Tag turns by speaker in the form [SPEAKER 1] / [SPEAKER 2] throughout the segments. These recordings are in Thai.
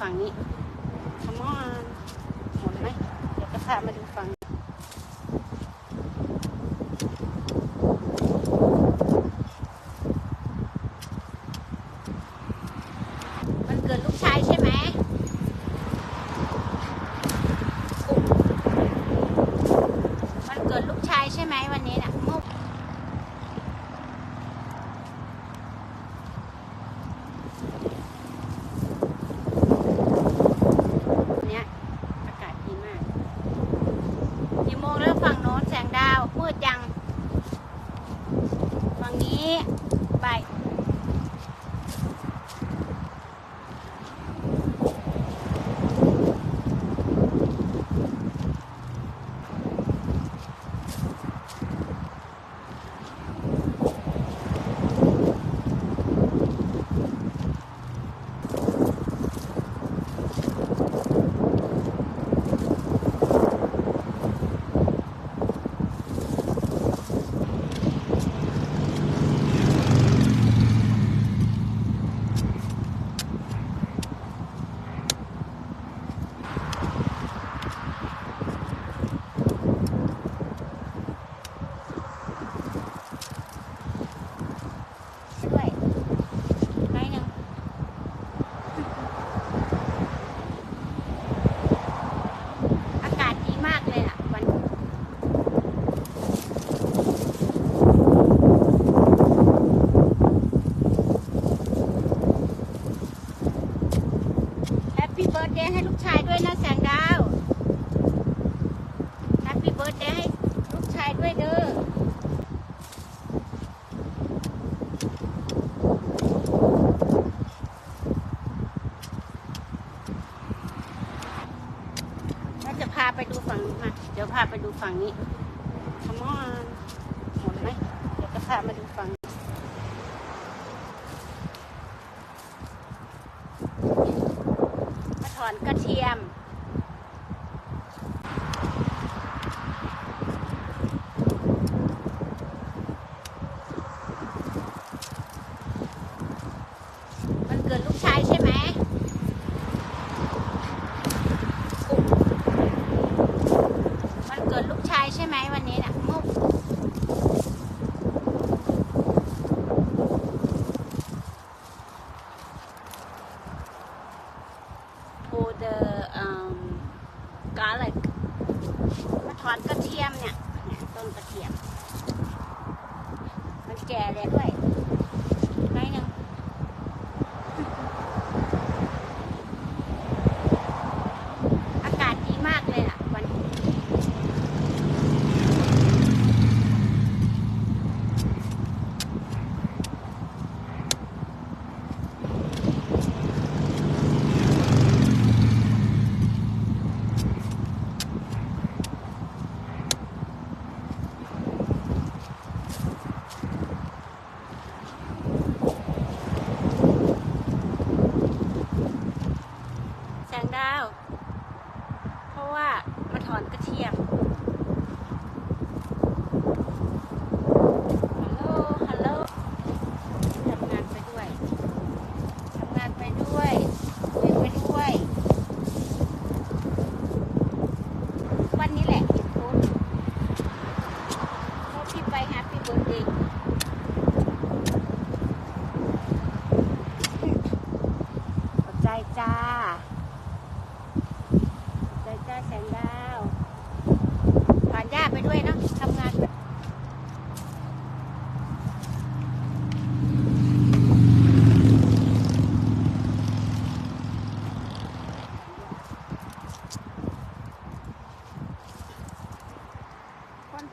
[SPEAKER 1] ฝั่งนี้ เดย์ให้ลูกชายด้วยนะแสงดาวแฮปปี้เบิร์ดเดย์ให้ลูกชายด้วยเด้อจะพาไปดูฝั่งมา เดี๋ยวพาไปดูฝั่งนี้ขมอหมดไหมเดี๋ยวจะพามาดูฝั่ง กระเทียม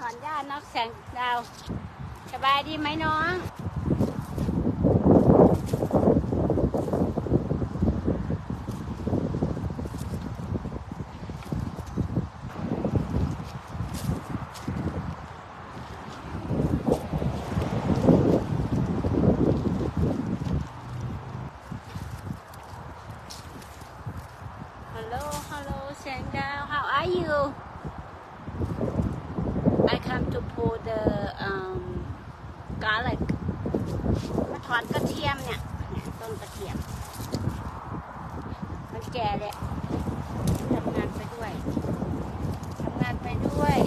[SPEAKER 1] ถอนหญ้านอกแสงดาว สบายดีไหมน้อง อนกระเทียมเนี่ยเนี่ยต้นกระเทียม มันแก่แล้วทำงานไปด้วยทำงานไปด้วย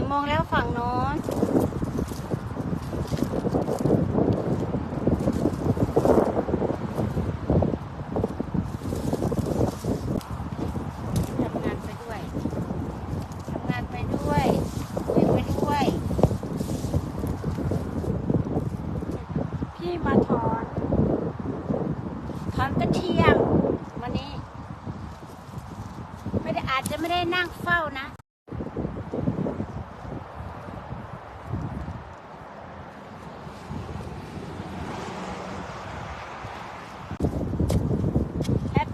[SPEAKER 1] กี่โมงแล้วฝั่งโน้นทำงานไปด้วยทำงานไปด้วยไปด้วยพี่มาถอนถอนกระเทียมวันนี้ไม่ได้อาจจะไม่ได้นั่งเฝ้านะ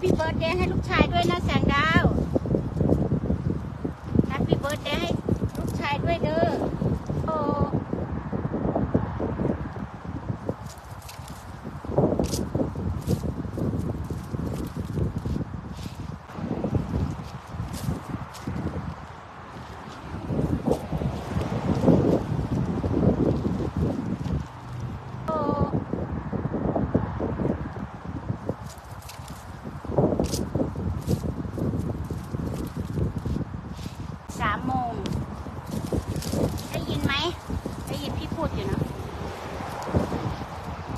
[SPEAKER 1] ปี้เบิร์ดเดย์ให้ลูกชายด้วยนะแสงดาวแฮปปี้เบิร์ดเดย์ให้ลูกชายด้วยเด้อโอ้โอ้สามโมง ได้ยินไหม ได้ยินพี่พูดอยู่นะ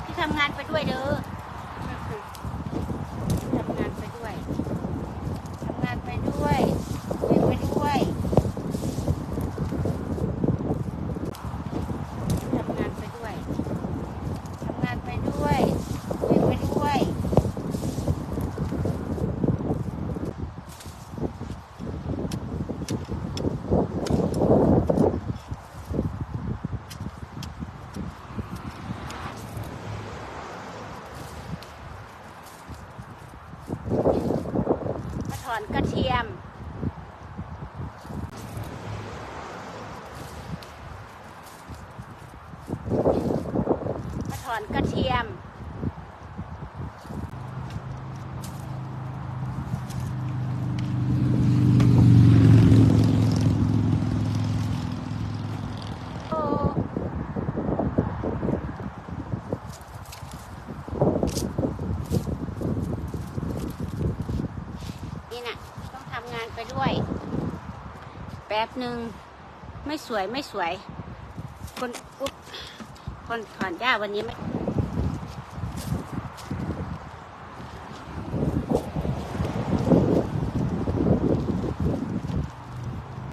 [SPEAKER 1] พี่ทำงานไปด้วยเด้อทำงานไปด้วย ทำงานไปด้วยคุยไปด้วยทำงานไปด้วย ทำงานไปด้วยคุยไปด้วย มาถ อนกระเทียม มาถอนกระเทียม โอ้นี่น่ะ ต้องทำงานไปด้วย แป๊บหนึ่งไม่ สวยไม่สวย คนอุ๊บคนถอนหญ้าวันนี้ไม่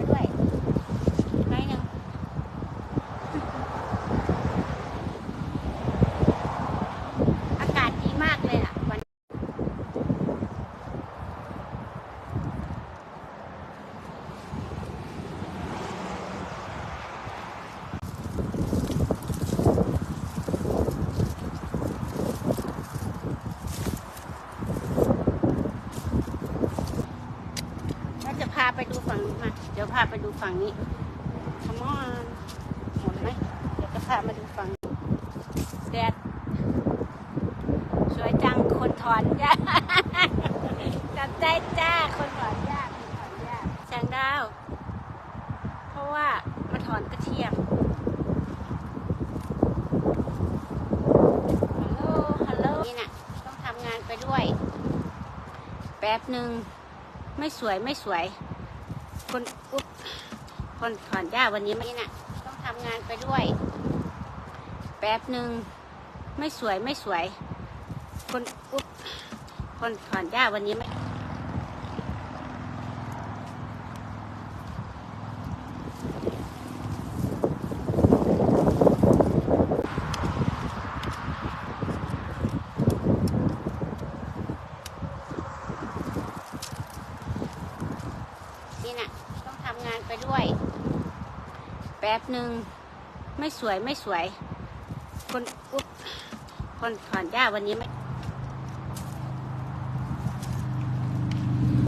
[SPEAKER 1] ด้วยหน้อยหนึ่งอากาศดีมากเลยอะวัน เราจะพา ไปดูฝั่งนี้มาเดี๋ยวพาไปดูฝั่งนี้ขมอนหมดไหมเดี๋ยวจะพามาดูฝั่งแดดสวยจังคนถอนหญ้าจับใจจ้าคนถอนหญ้าคนถอนหญ้าแสงดาว เพราะว่ามาถอนกระเทียมฮัลโหลฮัลโหลนี่น่ะต้องทำงานไปด้วย แป๊บหนึ่งไม่สวยไม่สวย คนอุ๊บคนถอนหญ้าวันนี้ไม่น่ะ ต้องทำงานไปด้วย แป๊บหนึ่งไม่สวยไม่สวย คนอุ๊บคนถอนหญ้าวันนี้ไม่นี่น่ะ ต้องทำงาน ไปด้วย แป๊บหนึ่งไม่สวยไม่สวย คนอุ๊บคนถอนหญ้าวันนี้ไม่